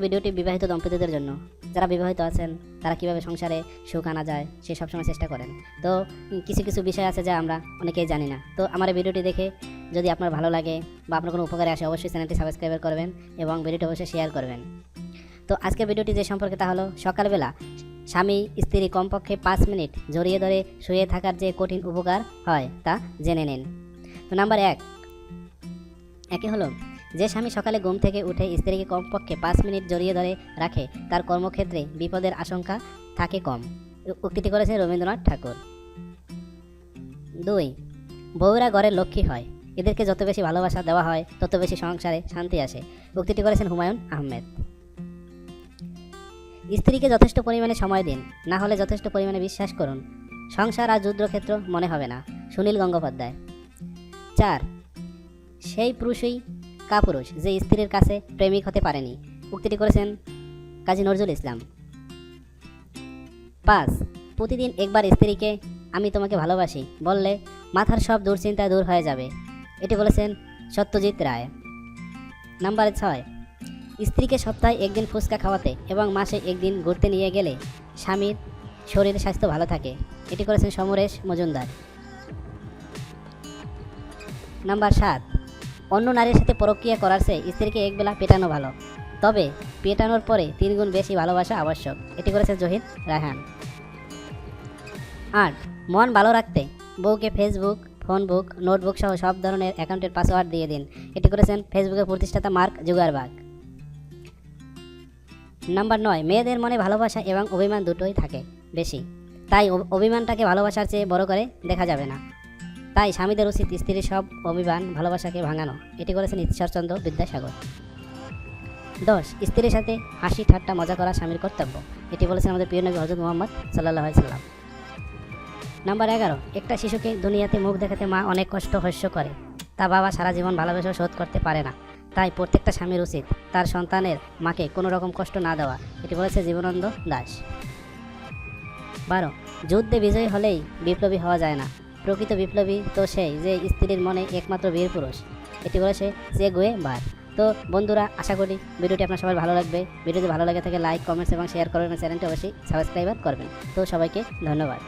আজকের ভিডিওটি বিবাহিত দম্পতিদের জন্য। যারা বিবাহিত আছেন, তারা কীভাবে সংসারে সুখ আনা যায়, সে সবসময় চেষ্টা করেন। তো কিছু কিছু বিষয় আছে যা আমরা অনেকেই জানি না। তো, আমার এই ভিডিওটি দেখে যদি আপনার ভালো লাগে বা আপনার কোনো উপকারে আসে, অবশ্যই চ্যানেলটি সাবস্ক্রাইব করবেন এবং ভিডিওটি অবশ্যই শেয়ার করবেন। তো, আজকের ভিডিওটি যে সম্পর্কে তা হলো, সকালবেলা স্বামী স্ত্রী কমপক্ষে পাঁচ মিনিট জড়িয়ে ধরে শুয়ে থাকার যে কঠিন উপকার হয়, তা জেনে নিন। তো, নাম্বার এক। একে হলো যে স্বামী সকালে ঘুম থেকে উঠে স্ত্রীকে কমপক্ষে পাঁচ মিনিট জড়িয়ে ধরে রাখে, তার কর্মক্ষেত্রে বিপদের আশঙ্কা থাকে কম। উক্তিটি করেছেন রবীন্দ্রনাথ ঠাকুর। দুই, বউরা ঘরের লক্ষ্মী হয়। এদেরকে যত বেশি ভালোবাসা দেওয়া হয়, তত বেশি সংসারে শান্তি আসে। উক্তিটি করেছেন হুমায়ুন আহমেদ। স্ত্রীকে যথেষ্ট পরিমাণে সময় দিন, না হলে যথেষ্ট পরিমাণে বিশ্বাস করুন। সংসার আর যুদ্ধক্ষেত্র মনে হবে না। সুনীল গঙ্গোপাধ্যায়। চার, সেই পুরুষই কাপুরুষ, যে স্ত্রীর কাছে প্রেমিক হতে পারেনি। উক্তিটি করেছেন কাজী নজরুল ইসলাম। পাঁচ, প্রতিদিন একবার স্ত্রীকে, আমি তোমাকে ভালোবাসি বললে মাথার সব দুশ্চিন্তা দূর হয়ে যাবে। এটি বলেছেন সত্যজিৎ রায়। নাম্বার ছয়, স্ত্রীকে সপ্তাহে একদিন ফুচকা খাওয়াতে এবং মাসে একদিন ঘুরতে নিয়ে গেলে স্বামীর শরীর স্বাস্থ্য ভালো থাকে। এটি করেছেন সমরেশ মজুমদার। নাম্বার সাত অন্য নারীর সাথে পরক্রিয়া করার চেয়ে স্ত্রীকে একবেলা পেটানো ভালো। তবে পেটানোর পরে তিন গুণ বেশি ভালোবাসা আবশ্যক। এটি করেছে জহির রায়হান। আট, মন ভালো রাখতে বউকে ফেসবুক ফোন বুক নোটবুক সহ সব ধরনের অ্যাকাউন্টের পাসওয়ার্ড দিয়ে দিন। এটি করেছেন ফেসবুকের প্রতিষ্ঠাতা মার্ক জুগারবাগ নাম্বার নয়, মেয়েদের মনে ভালোবাসা এবং অভিমান দুটোই থাকে বেশি। তাই অভিমানটাকে ভালোবাসার চেয়ে বড় করে দেখা যাবে না। তাই স্বামীদের উচিত স্ত্রীর সব অভিমান, ভালোবাসাকে ভাঙানো। এটি করেছেন ঈশ্বরচন্দ্র বিদ্যাসাগর। দশ, স্ত্রীর সাথে হাসি, ঠাট্টা, মজা করা স্বামীর কর্তব্য। এটি বলেছেন আমাদের প্রিয় নবী হজরত মোহাম্মদ সাল্লাহ সাল্লাম। নাম্বার এগারো, একটা শিশুকে দুনিয়াতে মুখ দেখাতে মা অনেক কষ্ট হস্য করে। তা বাবা সারা জীবন ভালোবেসেও শোধ করতে পারে না। তাই প্রত্যেকটা স্বামীর উচিত তার সন্তানের মাকে কোনো রকম কষ্ট না দেওয়া। এটি বলেছে জীবনানন্দ দাস। বারো, যুদ্ধে বিজয়ী হলেই বিপ্লবী হওয়া যায় না। প্রকৃত বিপ্লবী তো সেই যে স্ত্রীর মনে একমাত্র বীর পুরুষ। এটি বলেছে সে গুয়ে বার। তো বন্ধুরা, আশা করি ভিডিওটি আপনার সবার ভালো লাগবে। ভিডিওটি ভালো লাগে থাকে লাইক কমেন্টস এবং শেয়ার করবেন। চ্যানেলটি অবশ্যই সাবস্ক্রাইবার করবেন। তো সবাইকে ধন্যবাদ।